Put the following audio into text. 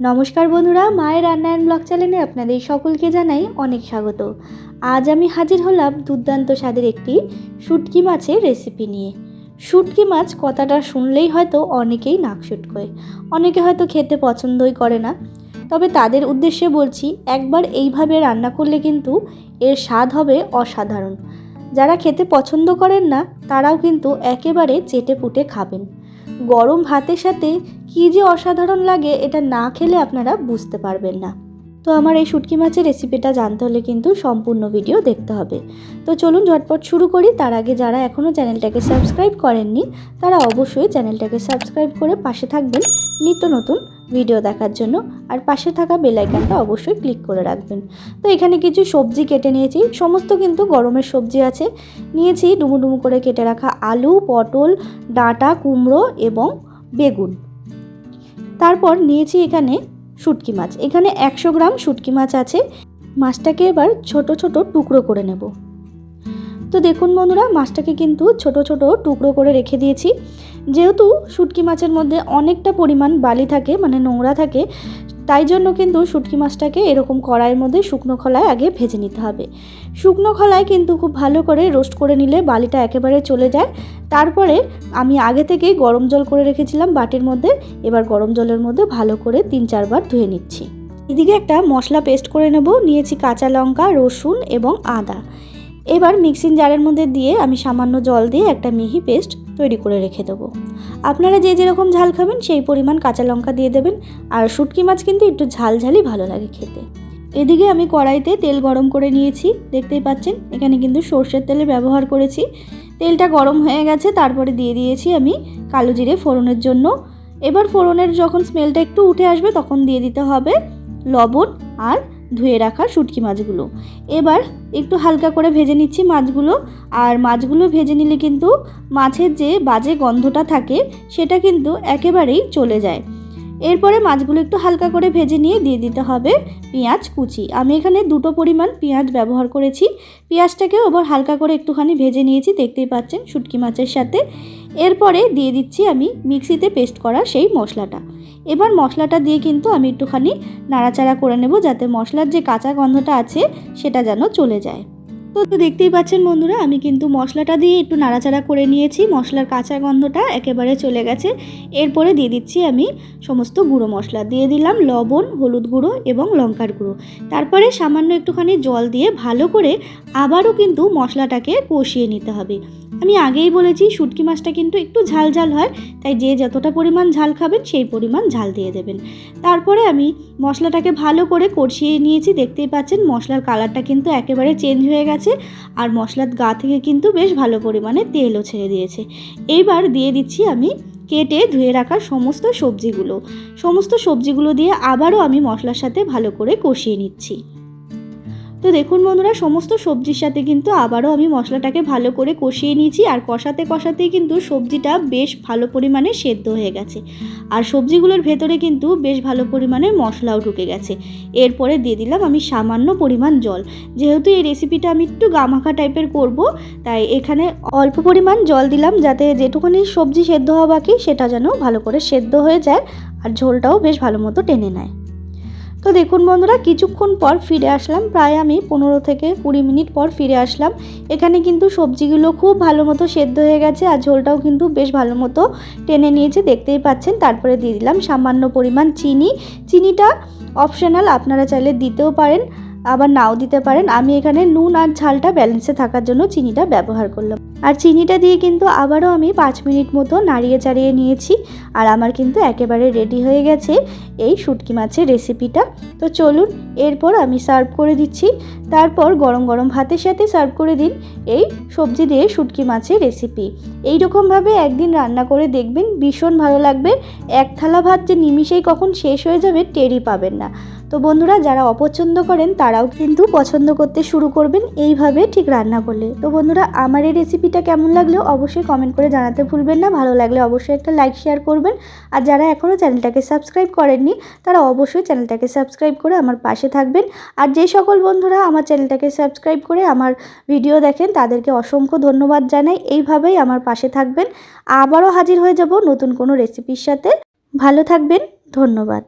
নমস্কার বন্ধুরা, মায়ের রান্নায়ন ব্লগ চ্যানেলে আপনাদের সকলকে জানাই অনেক স্বাগত। আজ আমি হাজির হলাম দুর্দান্ত স্বাদের একটি শুটকি মাছের রেসিপি নিয়ে। শুটকি মাছ কথাটা শুনলেই হয়তো অনেকেই নাক শুটকোয় অনেকে হয়তো খেতে পছন্দই করে না। তবে তাদের উদ্দেশ্যে বলছি, একবার এইভাবে রান্না করলে কিন্তু এর স্বাদ হবে অসাধারণ। যারা খেতে পছন্দ করেন না, তারাও কিন্তু একেবারে চেটে পুটে খাবেন। গরম ভাতের সাথে কী যে অসাধারণ লাগে, এটা না খেলে আপনারা বুঝতে পারবেন না। তো আমার এই শুটকি মাছের রেসিপিটা জানতে হলে কিন্তু সম্পূর্ণ ভিডিও দেখতে হবে। তো চলুন ঝটপট শুরু করি। তার আগে যারা এখনও চ্যানেলটাকে সাবস্ক্রাইব করেননি, তারা অবশ্যই চ্যানেলটাকে সাবস্ক্রাইব করে পাশে থাকবেন নিত্য নতুন ভিডিও দেখার জন্য। আর পাশে থাকা বেলাইকানটা অবশ্যই ক্লিক করে রাখবেন। তো এখানে কিছু সবজি কেটে নিয়েছি। সমস্ত কিন্তু গরমের সবজি আছে। নিয়েছি ডুমু ডুমু করে কেটে রাখা আলু, পটল, ডাঁটা, কুমড়ো এবং বেগুন। তারপর নিয়েছি এখানে শুটকি মাছ। এখানে একশো গ্রাম শুটকি মাছ আছে। মাছটাকে এবার ছোট ছোট টুকরো করে নেব। তো দেখুন বন্ধুরা, মাছটাকে কিন্তু ছোট ছোট টুকরো করে রেখে দিয়েছি। যেহেতু শুটকি মাছের মধ্যে অনেকটা পরিমাণ বালি থাকে মানে নোংরা থাকে তাই জন্য কিন্তু শুটকি মাছটাকে এরকম কড়াইয়ের মধ্যে শুকনো খোলায় আগে ভেজে নিতে হবে। শুকনো খোলায় কিন্তু খুব ভালো করে রোস্ট করে নিলে বালিটা একেবারে চলে যায়। তারপরে আমি আগে থেকেই গরম জল করে রেখেছিলাম বাটির মধ্যে। এবার গরম জলের মধ্যে ভালো করে তিন চারবার ধুয়ে নিচ্ছি। এদিকে একটা মশলা পেস্ট করে নেব। নিয়েছি কাঁচা লঙ্কা, রসুন এবং আদা। এবার মিক্সিং জারের মধ্যে দিয়ে আমি সামান্য জল দিয়ে একটা মিহি পেস্ট তৈরি করে রেখে দেবো। আপনারা যে যেরকম ঝাল খাবেন, সেই পরিমাণ কাঁচা লঙ্কা দিয়ে দেবেন। আর শুটকি মাছ কিন্তু একটু ঝাল ঝালই ভালো লাগে খেতে। এদিকে আমি কড়াইতে তেল গরম করে নিয়েছি। দেখতেই পাচ্ছেন, এখানে কিন্তু সর্ষের তেলের ব্যবহার করেছি। তেলটা গরম হয়ে গেছে, তারপরে দিয়ে দিয়েছি আমি কালো জিরে ফোড়নের জন্য। এবার ফোড়নের যখন স্মেলটা একটু উঠে আসবে, তখন দিয়ে দিতে হবে লবণ আর ধুয়ে রাখা শুটকি মাছগুলো। এবার একটু হালকা করে ভেজে নিচ্ছি মাছগুলো, আর মাছগুলো ভেজে নিলে কিন্তু মাছের যে বাজে গন্ধটা থাকে, সেটা কিন্তু একেবারেই চলে যায়। এরপরে মাছগুলো একটু হালকা করে ভেজে নিয়ে দিয়ে দিতে হবে পেঁয়াজ কুচি। আমি এখানে দুটো পরিমাণ পেঁয়াজ ব্যবহার করেছি। পেঁয়াজটাকেও আবার হালকা করে একটুখানি ভেজে নিয়েছি, দেখতেই পাচ্ছেন শুটকি মাছের সাথে। এরপরে দিয়ে দিচ্ছি আমি মিক্সিতে পেস্ট করা সেই মশলাটা। এবার মশলাটা দিয়ে কিন্তু আমি একটুখানি নাড়াচাড়া করে নেব যাতে মশলার যে কাঁচা গন্ধটা আছে সেটা যেন চলে যায়। তো তো দেখতেই পাচ্ছেন বন্ধুরা, আমি কিন্তু মশলাটা দিয়ে একটু নাড়াচাড়া করে নিয়েছি। মশলার কাঁচা গন্ধটা একেবারে চলে গেছে। এরপরে দিয়ে দিচ্ছি আমি সমস্ত গুঁড়ো মশলা। দিয়ে দিলাম লবণ, হলুদ গুঁড়ো এবং লঙ্কার গুঁড়ো। তারপরে সামান্য একটুখানি জল দিয়ে ভালো করে আবারও কিন্তু মশলাটাকে কষিয়ে নিতে হবে। আমি আগেই বলেছি, শুটকি মাছটা কিন্তু একটু ঝাল ঝাল হয়, তাই যে যতটা পরিমাণ ঝাল খাবেন, সেই পরিমাণ ঝাল দিয়ে দেবেন। তারপরে আমি মশলাটাকে ভালো করে কষিয়ে নিয়েছি। দেখতেই পাচ্ছেন মশলার কালারটা কিন্তু একেবারে চেঞ্জ হয়ে গেছে। আর মশলার গা থেকে কিন্তু বেশ ভালো পরিমাণে তেলও ছেড়ে দিয়েছে। এইবার দিয়ে দিচ্ছি আমি কেটে ধুয়ে রাখা সমস্ত সবজিগুলো। সমস্ত সবজিগুলো দিয়ে আবারও আমি মশলার সাথে ভালো করে কষিয়ে নিচ্ছি। তো দেখুন বন্ধুরা, সমস্ত সবজির সাথে কিন্তু আবারও আমি মশলাটাকে ভালো করে কষিয়ে নিয়েছি। আর কষাতে কষাতেই কিন্তু সবজিটা বেশ ভালো পরিমাণে সেদ্ধ হয়ে গেছে। আর সবজিগুলোর ভেতরে কিন্তু বেশ ভালো পরিমাণে মশলাও ঢুকে গেছে। এরপরে দিয়ে দিলাম আমি সামান্য পরিমাণ জল। যেহেতু এই রেসিপিটা আমি একটু গামাখা টাইপের করব, তাই এখানে অল্প পরিমাণ জল দিলাম যাতে যেটুকুনি সবজি সেদ্ধ হওয়া বাকি, সেটা যেন ভালো করে সেদ্ধ হয়ে যায় আর ঝোলটাও বেশ ভালো মতো টেনে নেয়। তো দেখুন বন্ধুরা, কিছুক্ষণ পর ফিরে আসলাম। প্রায় আমি পনেরো থেকে কুড়ি মিনিট পর ফিরে আসলাম। এখানে কিন্তু সবজিগুলো খুব ভালো মতো সেদ্ধ হয়ে গেছে আর ঝোলটাও কিন্তু বেশ ভালো মতো টেনে নিয়েছে, দেখতেই পাচ্ছেন। তারপরে দিয়ে দিলাম সামান্য পরিমাণ চিনি। চিনিটা অপশনাল আপনারা চাইলে দিতেও পারেন। আবার নাও দিতে পারেন। আমি এখানে নুন আর ঝালটা ব্যালেন্সে থাকার জন্য চিনিটা ব্যবহার করলাম। আর চিনিটা দিয়ে কিন্তু আবারও আমি পাঁচ মিনিট মতো নাড়িয়ে চাড়িয়ে নিয়েছি। আর আমার কিন্তু একেবারে রেডি হয়ে গেছে এই শুটকি মাছের রেসিপিটা তো চলুন, এরপর আমি সার্ভ করে দিচ্ছি। তারপর গরম গরম ভাতের সাথে সার্ভ করে দিন এই সবজি দিয়ে শুটকি মাছের রেসিপি এই রকমভাবে একদিন রান্না করে দেখবেন, ভীষণ ভালো লাগবে। এক থালা ভাত যে নিমিষেই কখন শেষ হয়ে যাবে টেরই পাবেন না। তো বন্ধুরা, যারা অপছন্দ করেন তারাও কিন্তু পছন্দ করতে শুরু করবেন এইভাবে ঠিক রান্না করলে। তো বন্ধুরা, আমার এই রেসিপিটা কেমন লাগলেও অবশ্যই কমেন্ট করে জানাতে ভুলবেন না। ভালো লাগলে অবশ্যই একটা লাইক শেয়ার করবেন। আর যারা এখনও চ্যানেলটাকে সাবস্ক্রাইব করেননি, তারা অবশ্যই চ্যানেলটাকে সাবস্ক্রাইব করে আমার পাশে থাকবেন। আর যে সকল বন্ধুরা আমার চ্যানেলটাকে সাবস্ক্রাইব করে আমার ভিডিও দেখেন, তাদেরকে অসংখ্য ধন্যবাদ জানাই। এইভাবেই আমার পাশে থাকবেন। আবারও হাজির হয়ে যাব নতুন কোনো রেসিপির সাথে। ভালো থাকবেন। ধন্যবাদ।